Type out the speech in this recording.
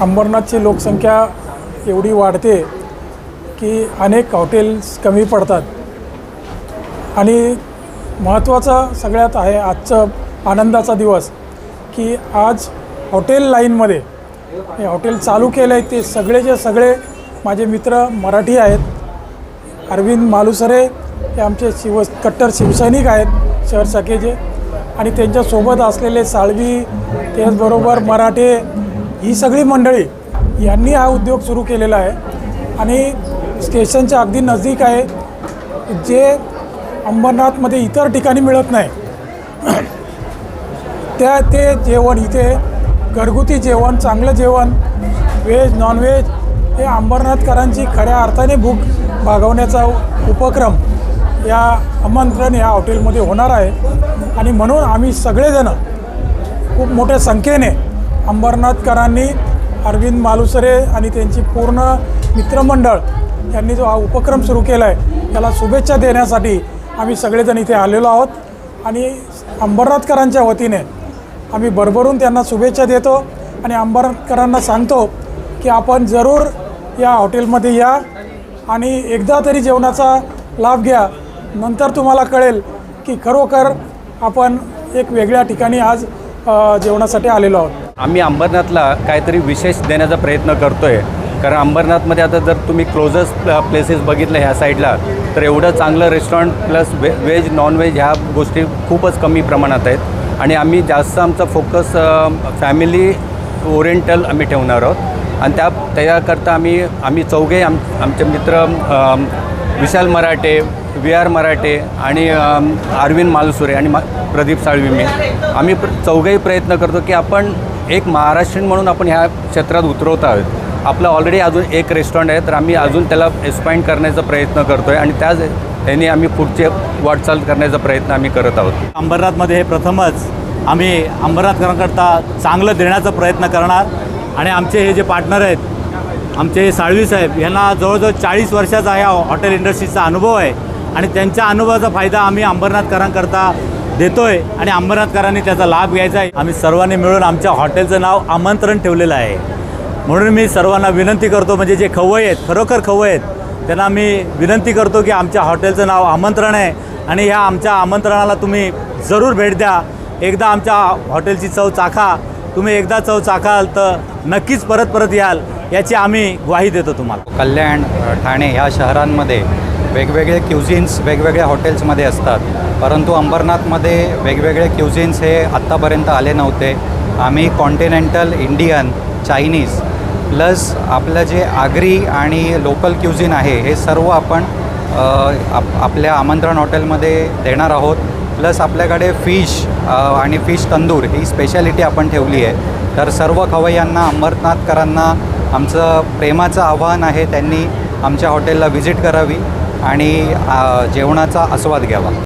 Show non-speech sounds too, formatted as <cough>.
अंबरनाथची लोकसंख्या एवढी वाढते की अनेक हॉटेल्स कमी पडतात. आणि महत्त्वाचं सगळ्यात आहे आजचं आनंदाचा दिवस की आज हॉटेल लाईनमध्ये हे हॉटेल चालू केलं आहे ते सगळेचे सगळे माझे मित्र मराठी आहेत. अरविंद मालुसरे हे आमचे शिव कट्टर शिवसैनिक आहेत शहर सखेचे. आणि त्यांच्यासोबत असलेले साळवी त्याचबरोबर मराठे ही सगळी मंडळी यांनी हा उद्योग सुरू केलेला आहे. आणि स्टेशनच्या अगदी नजदीक आहे जे अंबरनाथमध्ये इतर ठिकाणी मिळत नाही. <clears throat> त्या ते जेवण इथे घरगुती जेवण चांगलं जेवण व्हेज नॉनव्हेज हे अंबरनाथकरांची खऱ्या अर्थाने भूक भागवण्याचा उपक्रम या आमंत्रण या हॉटेलमध्ये होणार आहे. आणि म्हणून आम्ही सगळेजणं खूप मोठ्या संख्येने अंबरनाथकरांनी अरविंद मालुसरे आणि त्यांची पूर्ण मित्रमंडळ यांनी जो हा उपक्रम सुरू केला आहे त्याला शुभेच्छा देण्यासाठी आम्ही सगळेजण इथे आलेलो आहोत. आणि अंबरनाथकरांच्या वतीने आम्ही भरभरून त्यांना शुभेच्छा देतो आणि अंबरनाथकरांना सांगतो की आपण जरूर या हॉटेलमध्ये या आणि एकदा तरी जेवणाचा लाभ घ्या. नंतर तुम्हाला कळेल की खरोखर आपण एक वेगळ्या ठिकाणी आज जेवणासाठी आलेलो आहोत. आम्ही अंबरनाथला काहीतरी विशेष देण्याचा प्रयत्न करतो आहे कारण अंबरनाथमध्ये आता जर तुम्ही क्लोजस प्लेसेस बघितलं ह्या साईडला तर एवढं चांगलं रेस्टॉरंट प्लस वे व्हेज नॉनव्हेज ह्या गोष्टी खूपच कमी प्रमाणात आहेत. आणि आम्ही जास्त आमचा फोकस फॅमिली ओरिएंटल आम्ही ठेवणार आहोत. आणि त्या त्याच्याकरता आम्ही आम्ही चौघे आम आमचे मित्र विशाल मराठे व्ही आर मराठे आणि अरविंद मालसुरे आणि मा प्रदीप साळवी मी आम्ही प्र चौघही प्रयत्न करतो की आपण एक महाराष्ट्रीयन म्हणून आपण ह्या क्षेत्रात उतरवत आहोत. आपलं ऑलरेडी अजून एक रेस्टॉरंट आहे तर आम्ही अजून त्याला एक्सपाइंड करण्याचा प्रयत्न करतो आहे आणि त्याच त्याने आम्ही पुढचे वाटचाल करण्याचा प्रयत्न आम्ही करत आहोत. अंबरनाथमध्ये हे प्रथमच आम्ही अंबरनाथकरांकरता चांगलं देण्याचा प्रयत्न करणार आणि आमचे हे जे पार्टनर आहेत आमचे हे साळवी साहेब यांना जवळजवळ चाळीस वर्षाचा ह्या हॉटेल इंडस्ट्रीचा अनुभव आहे. आणि त्यांच्या अनुभवाचा फायदा आम्ही अंबरनाथकरांकरता देतोय आणि अंबरनाथकरांनी त्याचा लाभ घ्यायचा आहे. आम्ही सर्वांनी मिळून आमच्या हॉटेलचं नाव आमंत्रण ठेवलेलं आहे. म्हणून मी सर्वांना विनंती करतो म्हणजे जे खवय आहेत खरोखर खवय आहेत त्यांना मी विनंती करतो की आमच्या हॉटेलचं नाव आमंत्रण आहे आणि ह्या आमच्या आमंत्रणाला तुम्ही जरूर भेट द्या. एकदा आमच्या हॉटेलची चव चाखा. तुम्ही एकदा चव चाखाल तर नक्कीच परत परत याल याची आम्ही ग्वाही देतो तुम्हाला. कल्याण ठाणे ह्या शहरांमध्ये वेगवेगळे क्युझिन्स वेगवेगळ्या हॉटेल्समध्ये असतात. परंतु अंबरनाथमध्ये वेगवेगळे क्युझिन्स हे आत्तापर्यंत आले नव्हते. आम्ही कॉन्टिनेंटल इंडियन चायनीज प्लस आपलं जे आगरी आणि लोकल क्युझिन आहे हे सर्व आपण आप आपल्या आमंत्रण हॉटेलमध्ये देणार आहोत. प्लस आपल्याकडे फिश आणि फिश तंदूर ही स्पेशालिटी आपण ठेवली आहे. तर सर्व खवय्यांना अंबरनाथकरांना आमचं प्रेमाचं आव्हान आहे त्यांनी आमच्या हॉटेलला व्हिजिट करावी. आणि जेवणाचा आस्वाद घ्यावा.